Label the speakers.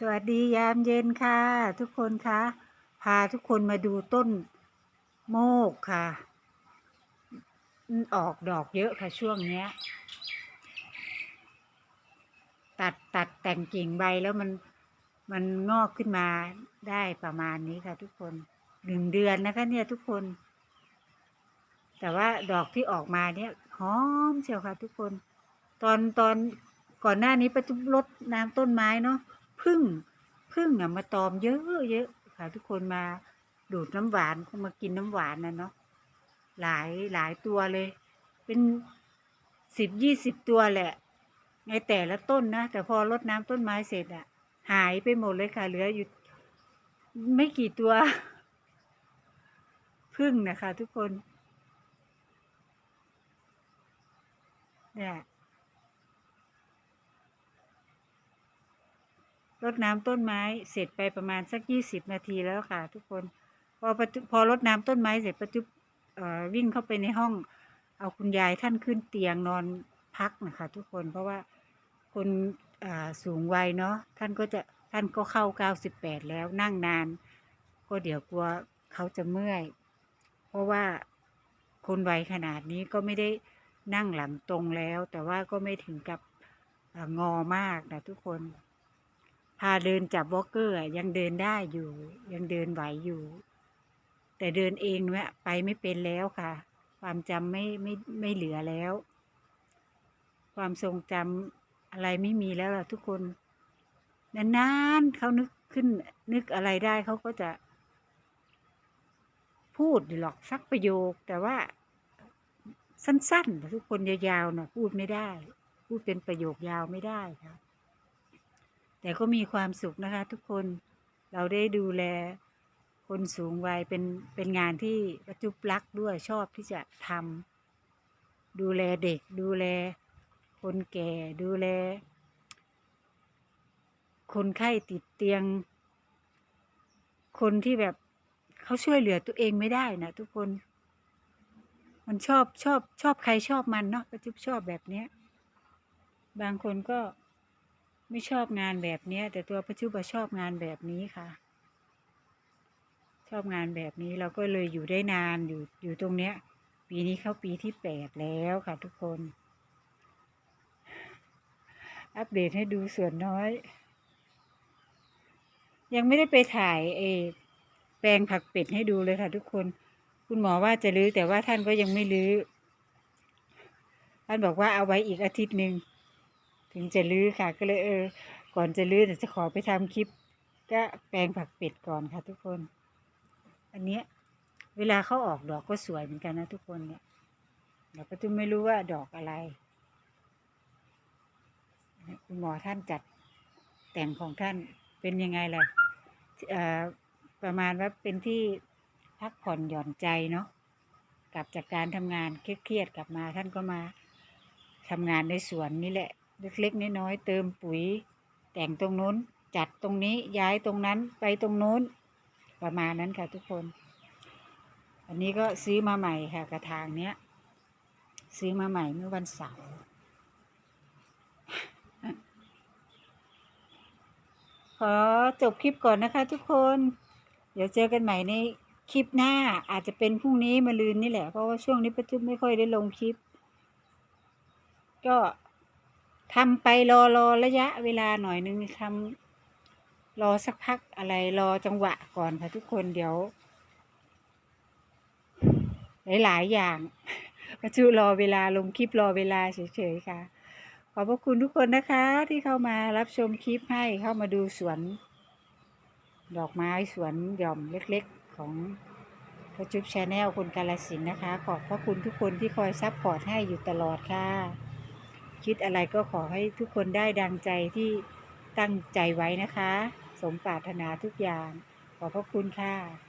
Speaker 1: สวัสดียามเย็นค่ะ ทุกคนคะพาทุกคนมาดูต้นโมกค่ะอออกดอกเยอะค่ะช่วงเนี้ย ตัดตัดแต่งกิ่งใบแล้วมันมันงอกขึ้นมาได้ประมาณนี้ค่ะ ทุกคนหนึ่งเดือนนะคะ เนี่ยทุกคน แต่ว่าดอกที่ออกมาเนี่ยหอมเชียวค่ะ ทุกคน ตอนตอนก่อนหน้านี้ประจุรดน้ำต้นไม้เนาะ พึ่งพึ่งอะมาตอมเยอะเยอะค่ะ ทุกคนมาดูดน้ำหวานคงมากินน้ำหวานนะเนาะหลายหลายตัวเลย เป็นสิบยี่สิบตัวแหละ ในแต่ละต้นนะ แต่พอรดน้ำต้นไม้เสร็จอะหายไปหมดเลยค่ะ เหลืออยู่ไม่กี่ตัว พึ่งนะคะ ทุกคนเนี่ย รดน้ำต้นไม้เสร็จไปประมาณสักยี่สิบนาทีแล้วค่ะ ทุกคน พอปพอรดน้ำต้นไม้เสร็จประจุวิ่งเข้าไปในห้อง เอาคุณยายท่านขึ้นเตียงนอนพักนะคะ ทุกคนเพราะว่าคนสูงวัยเนาะท่านก็จะท่านก็เข้าเก้าสิบแปดแล้วนั่งนาน ก็เดี๋ยวกลัวเขาจะเมื่อย เพราะว่าคนวัยขนาดนี้ก็ไม่ได้นั่งหลังตรงแล้ว แต่ว่าก็ไม่ถึงกับองอมากนะทุกคน พาเดินจับวอลเกอร์ยังเดินได้อยู่ ยังเดินไหวอยู่ แต่เดินเองเนี่ยไปไม่เป็นแล้วค่ะ ความจำไม่ไม่ไม่เหลือแล้ว ความทรงจำอะไรไม่มีแล้วล่ะทุกคนนานๆเขานึกขึ้น นึกอะไรได้เขาก็จะ พูดหรอกสักประโยค แต่ว่า สั้นๆทุกคนยาวๆนะพูดไม่ได้ พูดเป็นประโยคยาวไม่ได้ครับ แต่ก็มีความสุขนะคะ ทุกคนเราได้ดูแลคนสูงวัยเป็นเป็นงานที่ประจุบรักด้วยชอบที่จะทำดูแลเด็ก ดูแล คนแก่ดูแล คนไข้ติดเตียง คนที่แบบเขาช่วยเหลือตัวเองไม่ได้นะทุกคน มันชอบชอบชอบใครชอบมันเนาะประจุบชอบแบบเนี้ย บางคนก็ ไม่ชอบงานแบบเนี้ย แต่ตัวประจุบชอบงานแบบนี้ค่ะ ชอบงานแบบนี้เราก็เลยอยู่ได้นานอยู่อยู่ตรงเนี้ย ปีนี้เข้าปีที่แปดแล้วค่ะทุกคน อัปเดตให้ดูส่วนน้อย ยังไม่ได้ไปถ่ายเออแปลงผักเป็ดให้ดูเลยค่ะทุกคน คุณหมอว่าจะรื้อแต่ว่าท่านก็ยังไม่รื้อท่านบอกว่าเอาไว้อีกอาทิตย์หนึ่ง ถึงจะรื้อค่ะ ก็เลยเออ ก่อนจะรื้อเดี๋ยวจะขอไปทำคลิป ก็แปลงผักเป็ดก่อนค่ะ ทุกคน อันเนี้ยเวลาเขาออกดอกก็สวยเหมือนกันนะทุกคนเนี่ยเราก็จะไม่รู้ว่าดอกอะไรคุณหมอท่านจัดแต่งของท่านเป็นยังไงล่ะเอ่อประมาณว่าเป็นที่พักผ่อนหย่อนใจเนาะกลับจากการทำงานเครียดๆกลับมาท่านก็มาทำงานในสวนนี่แหละ เล็กๆน้อยๆเติมปุ๋ย แต่งตรงนู้นจัดตรงนี้ย้ายตรงนั้นไปตรงนู้น ประมาณนั้นค่ะทุกคน อันนี้ก็ซื้อมาใหม่ค่ะกระถางเนี้ย ซื้อมาใหม่เมื่อวันเสาร์ขอจบคลิปก่อนนะคะทุกคน เดี๋ยวเจอกันใหม่ในคลิปหน้าอาจจะเป็นพรุ่งนี้มาลืนนี่แหละ เพราะว่าช่วงนี้ประจุไม่ค่อยได้ลงคลิป ก็ ทำไปรอรอระยะเวลาหน่อยนึงทำรอสักพักอะไรรอจังหวะก่อนค่ะทุกคนเดี๋ยว หลาย ๆ อย่างประจุรอเวลาลงคลิปรอเวลาเฉย ๆ ค่ะ ขอบพระคุณทุกคนนะคะ ที่เข้ามารับชมคลิปให้เข้ามาดูสวน ดอกไม้สวนหย่อมเล็ก ๆ ของพระจุ๊บชาแนลคนกาลสินนะคะ ขอบพระคุณทุกคนที่คอยซัพพอร์ตให้อยู่ตลอดค่ะ คิดอะไรก็ขอให้ทุกคนได้ดังใจที่ตั้งใจไว้นะคะ สมปรารถนาทุกอย่าง ขอบพระคุณค่ะ